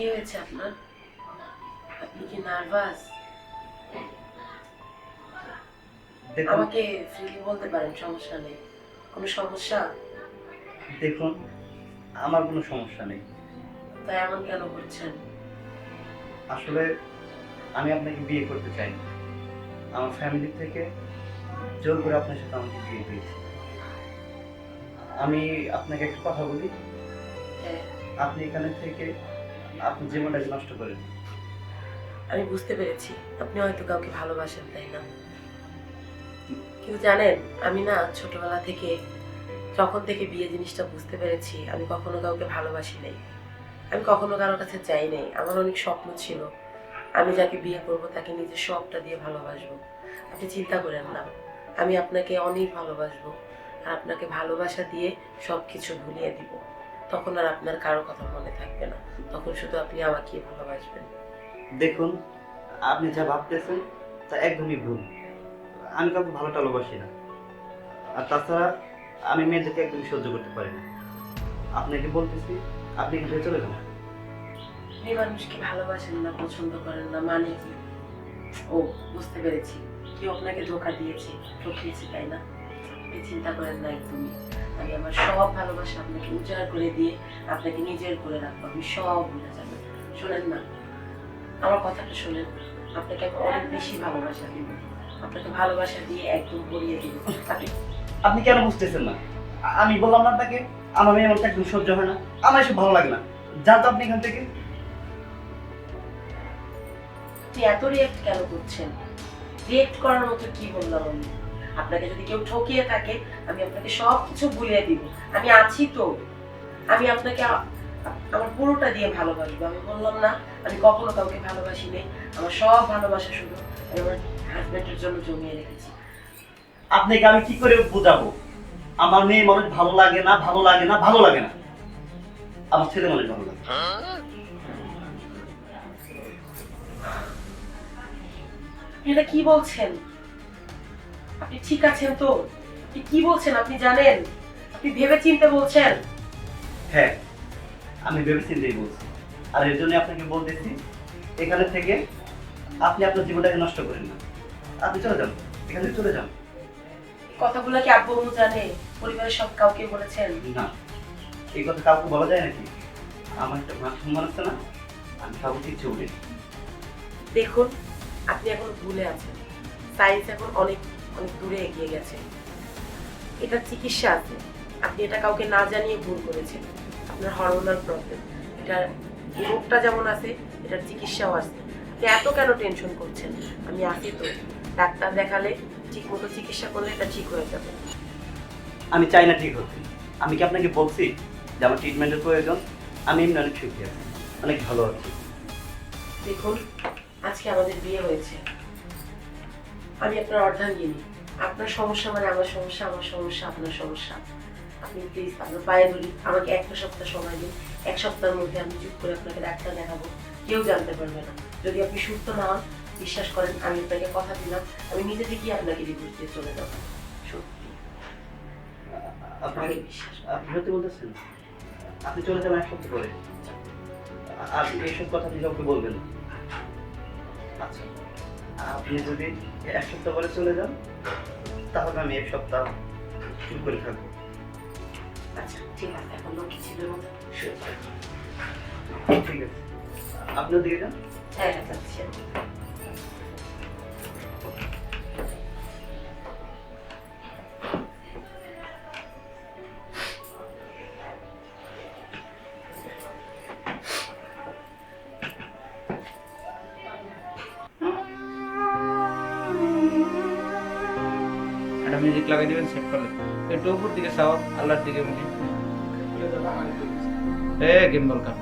কি হয়েছে আপনার আপনি কি নার্ভাস আমাকে ফ্রিলি বলতে পারেন সমস্যা নেই কোনো সমস্যা দেখুন আমার কোনো সমস্যা নেই তাই এমন কেন করছেন আসলে আমি আপনাকে বিয়ে করতে চাই আমার ফ্যামিলি থেকে জোর করে আপনার সাথে আমাকে বিয়ে দিয়েছে। আমি আপনাকে একটা কথা বলি। হ্যাঁ। আপনি এখানে থেকে আপনি জীবনটাকে নষ্ট করেন। আমি বুঝতে পেরেছি। আপনি হয়তো কাউকে ভালোবাসেন, তাই না? কিন্তু জানেন, আমি না ছোটবেলা থেকে, যখন থেকে বিয়ে জিনিসটা বুঝতে পেরেছি, আমি কখনো কাউকে ভালোবাসি নাই। আমি কখনো কারোর কাছে চাই নাই। আমার অনেক স্বপ্ন ছিল। আমি যাকে বিয়ে করব, তাকে নিজের সবটা দিয়ে ভালোবাসবো। আপনি চিন্তা করেন না। আমি আপনাকে অনেক ভালোবাসবো। আর আপনাকে ভালোবাসা দিয়ে সব কিছু ভুলিয়ে দিব। তখন আর আপনার কারও কথা মনে থাকবে না। তখন শুধু আপনি আমাকে ভালোবাসবেন। দেখুন আপনি যা ভাবতেছেন তা একদমই ভুল। আমি কাউকে ভালো ভালোবাসি না। আর তাছাড়া আমি মেয়েদেরকে একদমই সহ্য করতে পারি না। আপনাকে বলতেছি? আপনি থেকে চলে যান আপনি মানুষকে ভালোবাসেন না পছন্দ করেন না মানে কি? ও বুঝতে পেরেছি। কেউ আপনাকে ধোকা দিয়েছে ঠকিয়েছে তাই না? আপনি চিন্তা করেন না একদমই আমি আমার সব ভালোবাসা আপনাকে উজাড় করে দিয়ে আপনাকে নিজের করে রাখব। আপনি সব ভুলে যাবেন। শোনেন না। আমার কথাটা শোনেন। আপনাকে আমি অনেক বেশি ভালোবাসা দিব। আপনাকে ভালোবাসা দিয়ে একদম ভরিয়ে দিব। আপনি আপনি কেন বুঝতেছেন না? আমি বললাম না আপনাকে আমার মেয়ে আমার একদম সহ্য হয় না। আমার এসব ভালো লাগে না। যান তো আপনি এখান থেকে। এত রিয়েক্ট কেন করছেন? রিয়েক্ট করার মতো কি বললাম আমি? আপনাকে যদি কেউ ঠকিয়ে থাকে আমি আপনাকে সব কিছু ভুলিয়ে দিব। আমি আছি তো। আমি আপনাকে আমার পুরোটা দিয়ে ভালোবাসবো। আমি বললাম না আমি কখনো কাউকে ভালোবাসি নেই আমার সব ভালোবাসা শুধু আমি আমার হাজবেন্ডের জন্য জমিয়ে রেখেছি। আপনাকে আমি কি করে বোঝাবো? আমার মেয়ে মানুষ ভালো লাগে না ভালো লাগে না ভালো লাগে না। আমার ছেলে মানুষ ভালো লাগে এটা কি বলছেন? আপনি ঠিক আছেন তো? কি বলছেন? আপনি জানেন? আপনি ভেবে চিন্তে বলছেন। হ্যাঁ আমি ভেবে চিন্তেই বলছি। আর এর জন্য আপনাকে বলতেছি এখানে থেকে আপনি আপনার জীবনটাকে নষ্ট করেন না। আপনি চলে যান এখান থেকে চলে যান। কথাগুলো কি আব্বু আম্মু জানে? পরিবারের সব কাউকে বলেছেন? না। এই কথা কাউকে বলা যায় নাকি? আমার একটা মান সম্মান আছে না আমি কাউকে কিচ্ছু বলি দেখুন আপনি এখন ভুলে আছেন। সায়েন্স এখন অনেক অনেক দূরে এগিয়ে গেছে। এটা চিকিৎসা আছে। আপনি এটা কাউকে না জানিয়ে ভুল করেছেন। আপনার হরমোনাল প্রবলেম এটা রোগটা যেমন আছে এটার চিকিৎসাও আছে। আপনি এত কেন টেনশন করছেন? আমি আছি তো। ডাক্তার দেখালে ঠিক মতো চিকিৎসা করলে এটা ঠিক হয়ে যাবে। আমি চাই না ঠিক হতে আমি কি আপনাকে বলছি যে আমার ট্রিটমেন্টের প্রয়োজন? আমি এমনি অনেক সুখী আছি। অনেক ভালো আছি। দেখুন আজকে আমাদের বিয়ে হয়েছে। আমি আপনার অর্ধাঙ্গিনী আপনার সমস্যা মানে আমার সমস্যা আমার সমস্যা আপনার সমস্যা। আপনি প্লিজ আপনার পায়ে ধরি। আমাকে একটা সপ্তাহ সময় দিন। এক সপ্তাহের মধ্যে আমি চুপ করে আপনাকে ডাক্তার দেখাবো। কেউ জানতে পারবে না। যদি আপনি সুস্থ না হন বিশ্বাস করেন আমি আপনাকে কথা দিলাম। আমি নিজে থেকেই আপনাকে ডিভোর্স দিয়ে চলে যাব। সত্যি। আপনি আপনি সত্যি বলতেছেন? আপনি চলে যাবেন এক সপ্তাহ পরে। আর এইসব কথা আপনি কাউকে বলবেন না। আচ্ছা। আপনি যদি এক সপ্তাহ পরে চলে যান তাহলে আমি এক সপ্তাহ চুপ করে থাকব। আচ্ছা ঠিক আছে এখন লক্ষ্মী ছিল ঠিক আছে। আপনি দিয়ে যান। হ্যাঁ হ্যাঁ মিউজিক লাগাই দিবেন সেট করলে একটু উপর দিকে চাও আল্লাহর দিকে মুখে এ গেম বল কাপ